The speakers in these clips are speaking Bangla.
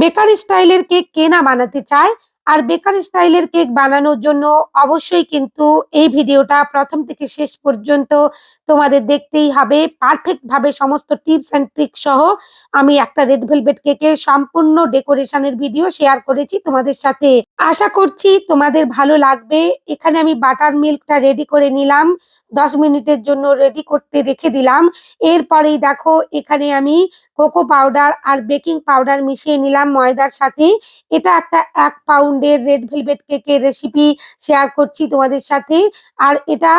বেকারি স্টাইলের কেক কে না বানাতে চায়? আর বেকারি স্টাইলের কেক বানানোর জন্য অবশ্যই কিন্তু এই ভিডিওটা প্রথম থেকে শেষ পর্যন্ত তোমাদের দেখতেই হবে। পারফেক্ট ভাবে সমস্ত টিপস অ্যান্ড ট্রিক সহ আমি একটা রেড ভেলভেট কেকের সম্পূর্ণ ডেকোরেশনের ভিডিও শেয়ার করেছি তোমাদের সাথে। আশা করছি তোমাদের ভালো লাগবে। এখানে আমি বাটার মিল্কটা রেডি করে নিলাম। দশ মিনিটের জন্য রেডি করতে রেখে দিলাম। এরপরেই দেখো এখানে আমি কোকো পাউডার আর বেকিং পাউডার মিশিয়ে নিলাম ময়দার সাথে। এটা একটা এক পাউন্ডের রেড ভেলভেট কেকের রেসিপি শেয়ার করছি তোমাদের সাথে। আর এটা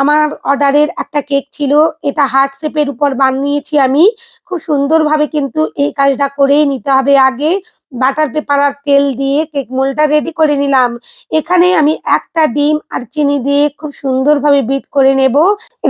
আমার অর্ডারের একটা কেক ছিল, এটা হার্ট শেপের উপর বানিয়েছি আমি। খুব সুন্দরভাবে কিন্তু এই কাজটা করে নিতে হবে আগে। বাটার পেপার আর তেল দিয়ে কেক মোলটা রেডি করে নিলাম। এখানে আমি একটা ডিম আর চিনি দিয়ে খুব সুন্দরভাবে বিট করে নেব।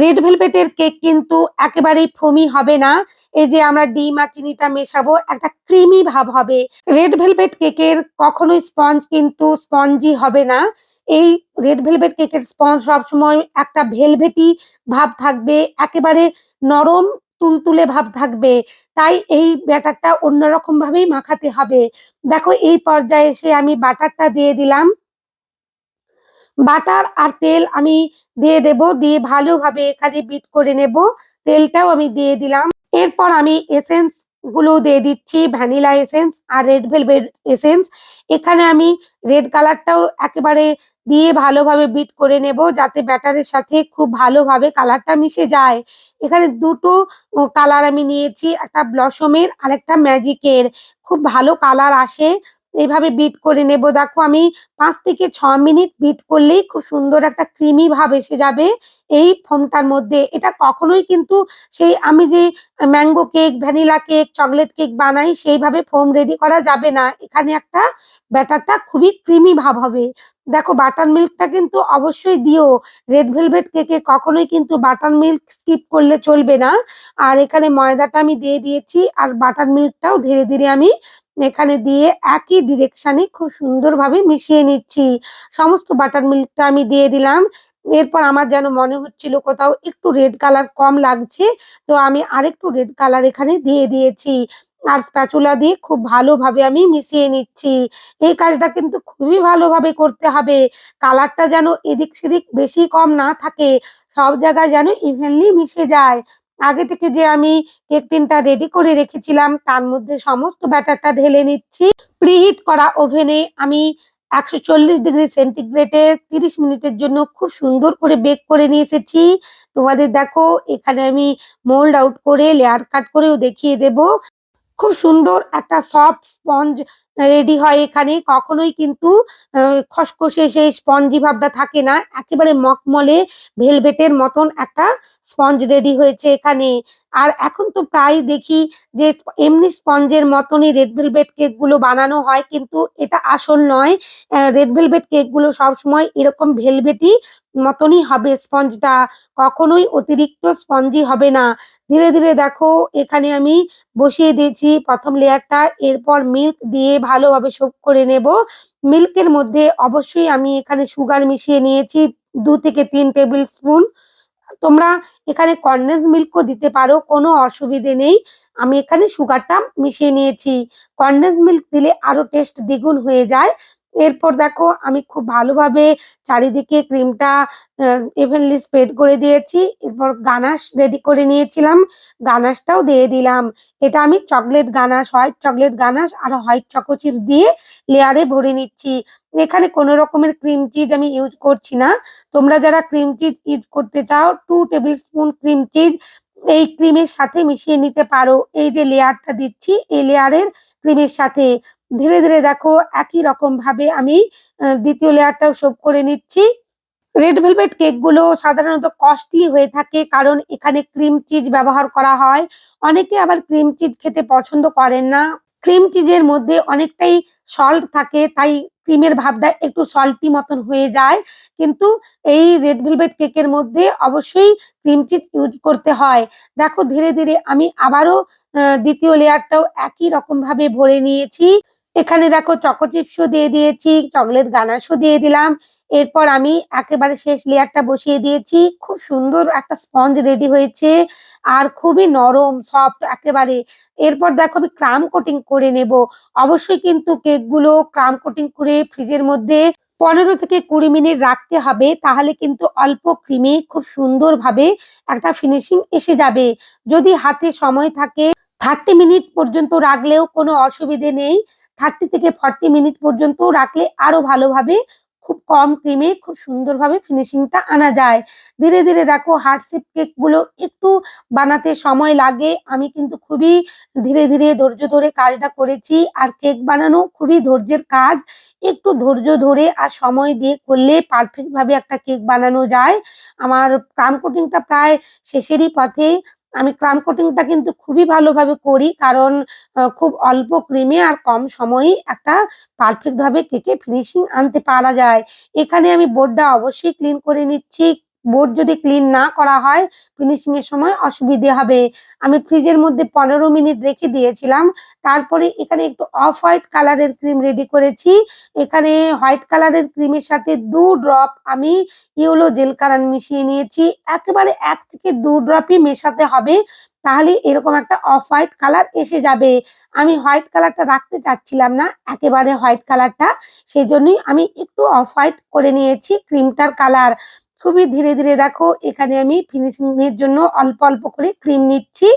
রেড ভেলভেটের কেক কিন্তু একেবারেই ফমি হবে না। এই যে আমরা ডিম আর চিনিটা মেশাবো, একটা ক্রিমি ভাব হবে। রেড ভেলভেট কেকের কখনোই স্পঞ্জ কিন্তু স্পঞ্জি হবে না। এই রেড ভেলভেট কেকের স্পঞ্জ সবসময় একটা ভেলভেটি ভাব থাকবে। একেবারে নরম তুলতুলে ভাব থাকবে। তাই এই ব্যাটারটা অন্যরকম ভাবেই মাখাতে হবে। দেখো, এই পর্যায়ে এসে আমি বাটারটা দিয়ে দিলাম। বাটার আর তেল আমি দিয়ে দেব, দিয়ে ভালোভাবে এখানে বিট করে নেব। তেলটাও আমি দিয়ে দিলাম। এরপর আমি এসেন্স গুলো দিয়ে দিচ্ছি ভ্যানিলা এসেন্স আর রেড ভেলভেট এসেন্স এখানে আমি রেড কালারটাও একেবারে দিয়ে ভালোভাবে বিট করে নেব, যাতে ব্যাটারের সাথে খুব ভালোভাবে কালারটা মিশে যায়। এখানে দুটো কালার আমি নিয়েছি, একটা ব্লসমের আর একটা ম্যাজিকের খুব ভালো কালার আসে। এইভাবে বিট করে নেব। দেখো আমি পাঁচ থেকে ছ মিনিট বিট করলেই খুব সুন্দর একটা ক্রিমি ভাব এসে যাবে এই ফোমটার মধ্যে। এটা কখনোই কিন্তু সেই আমি যে mango cake vanilla cake chocolate cake বানাই সেইভাবে ফোম রেডি করা যাবে না। এখানে একটা ব্যাটারটা খুবই ক্রিমি ভাব হবে। দেখো বাটার মিল্কটা কিন্তু অবশ্যই দিও। রেড ভেলভেট কেকে কখনোই কিন্তু বাটার মিল্ক স্কিপ করলে চলবে না। আর এখানে ময়দাটা আমি দিয়ে দিয়েছি আর বাটার মিল্কটাও ধীরে ধীরে আমি এখানে দিয়ে একই ডিরেকশনে খুব সুন্দরভাবে মিশিয়ে নিচ্ছি। সমস্ত বাটার মিল্কটা আমি দিয়ে দিলাম। এরপর আমার যেন মনে হচ্ছিল কোথাও একটু রেড কালার কম লাগছে, তো আমি আরেকটু রেড কালার এখানে দিয়ে দিয়েছি। আর স্প্যাচুলা দিয়ে খুব ভালোভাবে আমি মিশিয়ে নিচ্ছি। এই কাজটা কিন্তু খুবই ভালোভাবে করতে হবে। কালারটা যেন এদিক সেদিক বেশি কম না থাকে, সব জায়গায় যেন ইভেনলি মিশে যায়। আগে থেকে যে আমি কেক টিনটা রেডি করে রেখেছিলাম, তার মধ্যে সমস্ত ব্যাটারটা ঢেলে নিচ্ছি। প্রিহিট করা ওভেনে আমি একশো চল্লিশ ডিগ্রি সেন্টিগ্রেডে তিরিশ মিনিটের জন্য খুব সুন্দর করে বেক করে নিয়ে এসেছি। তোমাদের দেখো, এখানে আমি মোল্ড আউট করে লেয়ার কাট করেও দেখিয়ে দেব। খুব সুন্দর একটা সফট স্পঞ্জ রেডি হয় এখানে। কখনোই কিন্তু খসখসে সেই স্পঞ্জি ভাবটা থাকে না। একেবারে মকমলে ভেলভেটের মতন একটা স্পঞ্জ রেডি হয়েছে এখানে। আর এখন তো প্রায় দেখি যে এমনি স্পঞ্জের মতনই রেড ভেলভেট কেকগুলো বানানো হয়, কিন্তু এটা আসল নয়। রেড ভেলভেট কেকগুলো সবসময় এরকম ভেলভেটি মতনই হবে স্পঞ্জটা, কখনোই অতিরিক্ত স্পঞ্জি হবে না। ধীরে ধীরে দেখো, এখানে আমি বসিয়ে দিয়েছি প্রথম লেয়ারটা, এরপর মিল্ক দিয়ে ভালোভাবে সোপ করে নেব। মিল্কের মধ্যে অবশ্যই আমি এখানে সুগার মিশিয়ে নিয়েছি দু থেকে তিন টেবিল স্পুন তোমরা এখানে কন্ডেন্স মিল্কও দিতে পারো, কোনো অসুবিধে নেই। আমি এখানে সুগারটা মিশিয়ে নিয়েছি। কন্ডেন্স মিল্ক দিলে আরও টেস্ট দ্বিগুণ হয়ে যায়। এরপর দেখো আমি খুব ভালোভাবে চারিদিকে ক্রিমটা এভেনলি স্প্রেড করে দিয়েছি। এরপর গানাশ রেডি করে নিয়েছিলাম। গানাশটাও দিয়ে দিলাম। এটা আমি chocolate ganache white chocolate ganache আর হোয়াইট চকো চিপস দিয়ে লেয়ারে ভরে নিচ্ছি। এখানে কোনো রকমের ক্রিম চিজ আমি ইউজ করছি না। তোমরা যারা ক্রিম চিজ ইউজ করতে চাও two tablespoon cream cheese এই ক্রিমের সাথে মিশিয়ে নিতে পারো। এই যে লেয়ারটা দিচ্ছি, এই লেয়ারের ক্রিমের সাথে ধীরে ধীরে দেখো একই রকম ভাবে আমি দ্বিতীয় লেয়ারটাও শোভ করে নিচ্ছি। রেড ভেলভেট কেকগুলো সাধারণত কস্টলি হয়ে থাকে কারণ এখানে ক্রিম চিজ ব্যবহার করা হয়। অনেকে আবার ক্রিম চিজ খেতে পছন্দ করেন না। ক্রিম চিজের মধ্যে অনেকটাই সল্ট থাকে, তাই ক্রিমের ভাবটা একটু সল্টি মতন হয়ে যায়। কিন্তু এই রেড ভেলভেট কেকের মধ্যে অবশ্যই ক্রিম চিজ ইউজ করতে হয়। দেখো, ধীরে ধীরে আমি আবারও দ্বিতীয় লেয়ারটাও একই রকম ভাবে ভরে নিয়েছি। এখানে দেখো চকো চিপসও দিয়ে দিয়েছি চকলেট গানাশও দিয়ে দিলাম। এরপর আমি একেবারে শেষ লেয়ারটা বসিয়ে দিয়েছি। খুব সুন্দর একটা স্পঞ্জ রেডি হয়েছে আর খুবই নরম, সফট একেবারে। এরপর দেখো আমি ক্রাম কোটিং করে নেব। অবশ্যই কিন্তু কেকগুলো ক্রাম কোটিং করে ফ্রিজের মধ্যে পনেরো থেকে কুড়ি মিনিট রাখতে হবে, তাহলে কিন্তু অল্প ক্রিমে খুব সুন্দরভাবে একটা ফিনিশিং এসে যাবে। যদি হাতে সময় থাকে, থার্টি মিনিট পর্যন্ত রাখলেও কোনো অসুবিধে নেই। থার্টি থেকে ফর্টি মিনিট পর্যন্ত রাখলে আরও ভালোভাবে খুব কম ক্রিমে খুব সুন্দরভাবে ফিনিশিংটা আনা যায়। ধীরে ধীরে দেখো হার্ট শেপ কেকগুলো একটু বানাতে সময় লাগে। আমি কিন্তু খুবই ধীরে ধীরে ধৈর্য ধরে কাজটা করেছি। আর কেক বানানো খুবই ধৈর্যের কাজ। একটু ধৈর্য ধরে আর সময় দিয়ে করলে পারফেক্ট ভাবে একটা কেক বানানো যায়। আমার ক্রাম কোটিংটা প্রায় শেষেরই পথে আমি ক্রাম কোটিংটা কিন্তু খুবই ভালোভাবে করি, কারণ খুব অল্প ক্রিমে আর কম সময়ে একটা পারফেক্টভাবে কেকে ফিনিশিং আনতে পারা যায়। এখানে আমি বোর্ডটা অবশ্যই ক্লিন করে নিচ্ছি। বোর্ড যদি ক্লিন না করা হয় ফিনিশিং এর সময় অসুবিধে হবে। আমি ফ্রিজের মধ্যে পনেরো মিনিট রেখে দিয়েছিলাম। তারপরে এখানে একটু অফ হোয়াইট কালারের ক্রিম রেডি করেছি। এখানে হোয়াইট কালারের ক্রিমের সাথে দু ড্রপ আমি ইয়েলো জেল কালার মিশিয়ে নিয়েছি। একেবারে এক থেকে দু ড্রপই মেশাতে হবে, তাহলে এরকম একটা অফ হোয়াইট কালার এসে যাবে। আমি হোয়াইট কালারটা রাখতে চাচ্ছিলাম না, একেবারে হোয়াইট কালারটা সেই জন্যই আমি একটু অফ হোয়াইট করে নিয়েছি ক্রিমটার কালার খুবই ধীরে ধীরে দেখো, এখানে আমি ফিনিশিং এর জন্য অল্প অল্প করে ক্রিম নিচ্ছি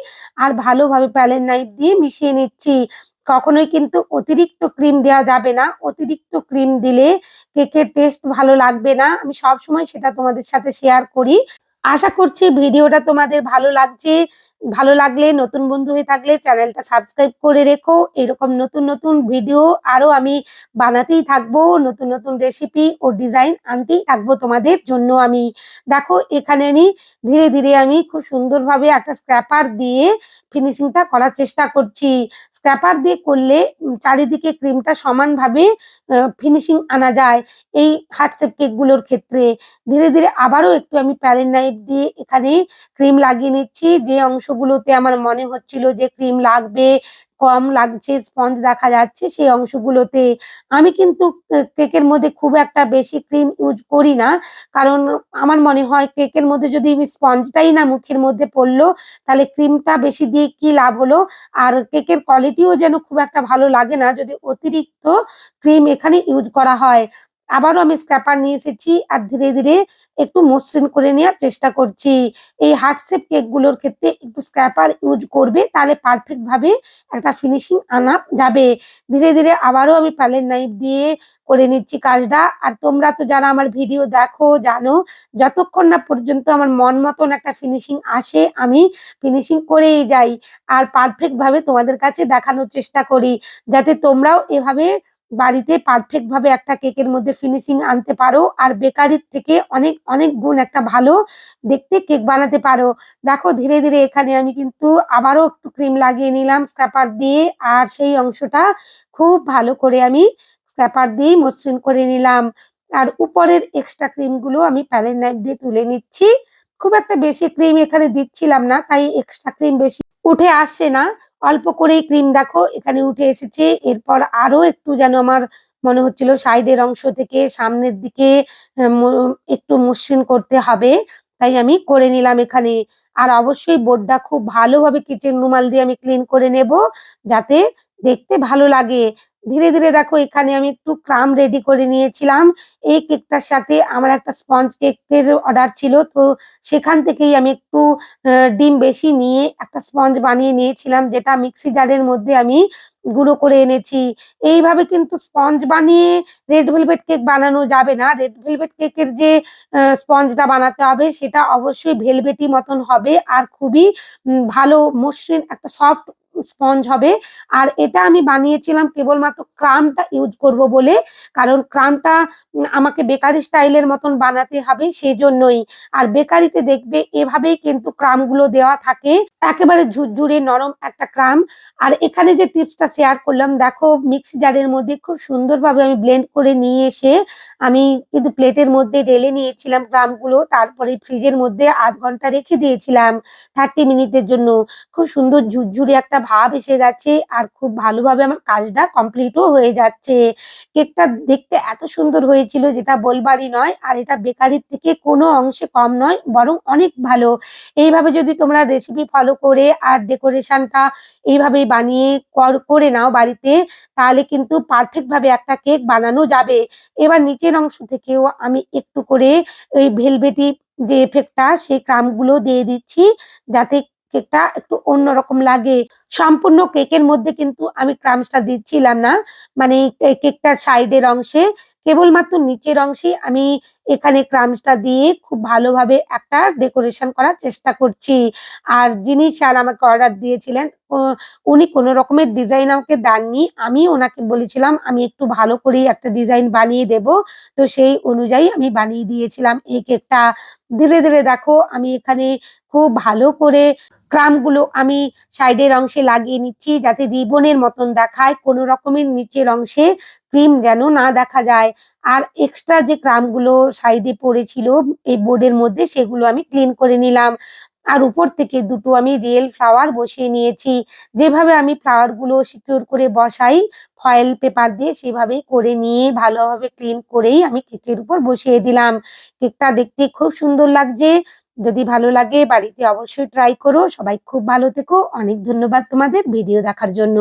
আর ভালোভাবে প্যালেন নাইফ দিয়ে মিশিয়ে নিচ্ছি। কখনোই কিন্তু অতিরিক্ত ক্রিম দেওয়া যাবে না। অতিরিক্ত ক্রিম দিলে কেকের টেস্ট ভালো লাগবে না। আমি সব সময় সেটা তোমাদের সাথে শেয়ার করি। আশা করছি ভিডিওটা তোমাদের ভালো লাগছে। ভালো লাগলে, নতুন বন্ধু হয়ে থাকলে চ্যানেলটা সাবস্ক্রাইব করে রেখো। এরকম নতুন নতুন ভিডিও আরও আমি বানাতেই থাকব। নতুন নতুন রেসিপি ও ডিজাইন আনতেই থাকব তোমাদের জন্য আমি। দেখো, এখানে আমি ধীরে ধীরে আমি খুব সুন্দরভাবে একটা স্ক্র্যাপার দিয়ে ফিনিশিংটা করার চেষ্টা করছি। স্ক্র্যাপার দিয়ে করলে চারিদিকে ক্রিমটা সমানভাবে ফিনিশিং আনা যায় এই হার্ট শেপ কেকগুলোর ক্ষেত্রে। ধীরে ধীরে আবারও একটু আমি প্যালেন নাইফ দিয়ে এখানে ক্রিম লাগিয়ে নিচ্ছি। যে অংশগুলোতে আমার মনে হচ্ছিল যে ক্রিম লাগবে, কম লাগছে, স্পঞ্জ দেখা যাচ্ছে, সেই অংশগুলোতে আমি কিন্তু কেকের মধ্যে খুব একটা বেশি ক্রিম ইউজ করি না। কারণ আমার মনে হয় কেকের মধ্যে যদি স্পঞ্জটাই না মুখের মধ্যে পড়ল, তাহলে ক্রিমটা বেশি দিয়ে কি লাভ হলো? আর কেকের কোয়ালিটিও যেন খুব একটা ভালো লাগে না, যদি অতিরিক্ত ক্রিম এখানে ইউজ করা হয়। আবারও আমি স্ক্র্যাপার নিয়ে এসেছি আর ধীরে ধীরে একটু মসৃণ করে নেওয়ার চেষ্টা করছি। এই হার্ট শেপ কেকগুলোর ক্ষেত্রে একটু স্ক্র্যাপার ইউজ করবে, তাহলে পারফেক্ট ভাবে একটা ফিনিশিং আনা যাবে। ধীরে ধীরে আবারও আমি প্যালেট নাইফ দিয়ে করে নিচ্ছি কাজটা। আর তোমরা তো যারা আমার ভিডিও দেখো, জানো, যতক্ষণ না পর্যন্ত আমার মন মতন একটা ফিনিশিং আসে, আমি ফিনিশিং করেই যাই। আর পারফেক্ট ভাবে তোমাদের কাছে দেখানোর চেষ্টা করি, যাতে তোমরাও এভাবে বাড়িতে পারফেক্ট ভাবে একটা কেকের মধ্যে ফিনিশিং আনতে পারো আর বেকারির থেকে অনেক অনেক গুণ একটা ভালো দেখতে কেক বানাতে পারো। দেখো ধীরে ধীরে এখানে আমি কিন্তু আবারও একটু ক্রিম লাগিয়ে নিলাম স্ক্র্যাপার দিয়ে আর সেই অংশটা খুব ভালো করে আমি স্ক্র্যাপার দিয়ে মসৃণ করে নিলাম। আর উপরের এক্সট্রা ক্রিমগুলো আমি প্যালেট নাইফ দিয়ে তুলে নিচ্ছি। খুব একটা বেশি ক্রিম এখানে দিচ্ছিলাম না, তাই এক্সট্রা ক্রিম বেশি উঠে আসছে না। অল্প করেই ক্রিম দেখো, এখানে উঠে এসেছে। এরপর আরও একটু যেন আমার মনে হচ্ছিল সাইডের অংশ থেকে সামনের দিকে একটু মসৃণ করতে হবে, তাই আমি করে নিলাম এখানে। আর অবশ্যই বোর্ডটা খুব ভালোভাবে কিচেন রুমাল দিয়ে আমি ক্লিন করে নেব, যাতে দেখতে ভালো লাগে। ধীরে ধীরে দেখো এখানে আমি একটু ক্রাম রেডি করে নিয়েছিলাম। এই কেকটার সাথে আমার একটা স্পঞ্জ কেকের অর্ডার ছিল। তো সেখান থেকেই আমি একটু ডিম বেশি নিয়ে একটা স্পঞ্জ বানিয়ে নিয়েছিলাম, যেটা মিক্সি জারের মধ্যে আমি গুঁড়ো করে এনেছি। এইভাবে কিন্তু স্পঞ্জ বানিয়ে রেড ভেলভেট কেক বানানো যাবে না। রেড ভেলভেট কেকের যে স্পঞ্জটা বানাতে হবে, সেটা অবশ্যই ভেলভেটি মতন হবে। আর খুবই ভালো মসৃণ, একটা সফট স্পঞ্জ হবে। আর এটা আমি বানিয়েছিলাম কেবলমাত্র ক্রামটা ইউজ করব বলে, কারণ ক্রামটা আমাকে বেকারি স্টাইলের মতন বানাতে হবে সেই জন্যই আর বেকারিতে দেখবে এভাবেই কিন্তু ক্রামগুলো দেওয়া থাকে। একেবারে ঝুরঝুরে নরম একটা ক্রাম। আর এখানে যে টিপসটা শেয়ার করলাম, দেখো মিক্সি জারের মধ্যে খুব সুন্দরভাবে আমি ব্লেন্ড করে নিয়ে এসে আমি কিন্তু প্লেটের মধ্যে ঢেলে নিয়েছিলাম গ্রামগুলো তারপরে ফ্রিজের মধ্যে আধ ঘণ্টা রেখে দিয়েছিলাম থার্টি মিনিটের জন্য। খুব সুন্দর ঝুরঝুরে একটা ভাব এসে গেছে আর খুব ভালোভাবে আমার কাজটা কমপ্লিটও হয়ে যাচ্ছে। কেকটা দেখতে এত সুন্দর হয়েছিল যেটা বলবারই নয়, আর এটা বেকারির থেকে কোনো অংশে কম নয়, বরং অনেক ভালো। এইভাবে যদি তোমরা রেসিপি ফলো করে আর ডেকোরেশনটা এইভাবেই বানিয়ে কর- করে নাও বাড়িতে, তাহলে কিন্তু পারফেক্ট ভাবে একটা কেক বানানো যাবে। এবার নিচের অংশ থেকেও আমি একটু করে ওই ভেলভেটি যে এফেক্টটা সেই ক্রামগুলো দিয়ে দিচ্ছি, যাতে কেকটা একটু অন্যরকম লাগে। সম্পূর্ণ কেকের মধ্যে কিন্তু আমি ক্রামসটা দিচ্ছিলাম না। মানে কেকটার সাইডের অংশে, কেবলমাত্র নিচের অংশে আমি এখানে ক্রামসটা দিয়ে খুব ভালোভাবে একটা ডেকোরেশন করার চেষ্টা করছি। আর যিনি স্যার আমাকে অর্ডার দিয়েছিলেন উনি কোনো রকমের ডিজাইন আমাকে দেননি। আমি ওনাকে বলেছিলাম, আমি একটু ভালো করেই একটা ডিজাইন বানিয়ে দেব। তো সেই অনুযায়ী আমি বানিয়ে দিয়েছিলাম এই কেকটা। ধীরে ধীরে দেখো, আমি এখানে খুব ভালো করে ক্রামগুলো আমি সাইডের অংশে লাগিয়ে নিচ্ছি যাতে রিবনের মতন দেখায়, কোনো রকমের নিচের অংশে ক্রিম যেন না দেখা যায়। আর এক্সট্রা যে ক্রামগুলো সাইডে পড়েছিল এই বোর্ডের মধ্যে সেগুলো আমি ক্লিন করে নিলাম। আর উপর থেকে দুটো আমি রিয়েল ফ্লাওয়ার বসিয়ে নিয়েছি। যেভাবে আমি ফ্লাওয়ারগুলো সিকিউর করে বসাই ফয়েল পেপার দিয়ে সেভাবেই করে নিয়ে ভালোভাবে ক্লিন করেই আমি কেকের উপর বসিয়ে দিলাম। কেকটা দেখতে খুব সুন্দর লাগছে। যদি ভালো লাগে, বাড়িতে অবশ্যই ট্রাই করো। সবাই খুব ভালো থেকো। অনেক ধন্যবাদ তোমাদের ভিডিও দেখার জন্য।